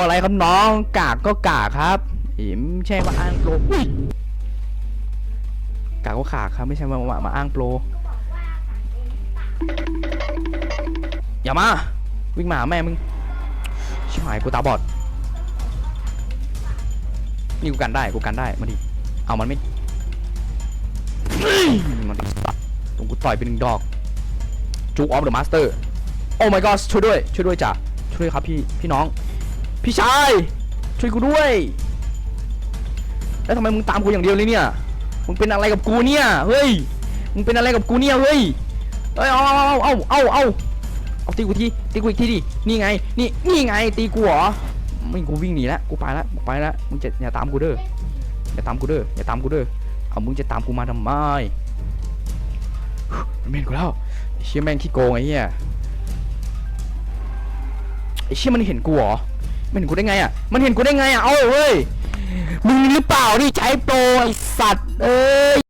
อะไรครับน้องกากก็กากครับอิมไม่ใช่มาอ้างโปรกากก็กากครับไม่ใช่มามามาอ้างโปรอย่ามา วิ่งมาแม่มึงชิบหายกูตาบอดนี่กูกันได้กูกันได้มาดิเอามันไม่มันดิสัตว์ตรงกูต่อยไปหนึ่งดอกจูออฟเดอะมาสเตอร์โอ้ my god ช่วยด้วยช่วยด้วยจ้ะช่วยด้วยครับพี่พี่น้อง พี่ชาย ช่วยกูด้วย แล้วทำไมมึงตามกูอย่างเดียวเลยเนี่ย มึงเป็นอะไรกับกูเนี่ย เฮ้ย มึงเป็นอะไรกับกูเนี่ย เฮ้ย เอ้ย เอาเอาเอาเอาเอาเอาเอาตีกูที ตีกูอีกทีดิ นี่ไง นี่ นี่ไง ตีกูเหรอ ไม่กูวิ่งหนีแล้วกูไปแล้วกูไปแล้วมึงจะอย่าตามกูเด้อ อย่าตามกูเด้อ อย่าตามกูเด้อ เอามึงจะตามกูมาทำไมมันเมนกูแล้วเชี่ยแม่งขี้โกงไอ้เหี้ยไอ้เชี่ยมันเห็นกูเหรอ มันเห็นกูได้ไงอะ มันเห็นกูได้ไงอะ เอ้าเฮ้ย มึงหรือเปล่านี่ใช้โปรไอสัตว์ เอ้ย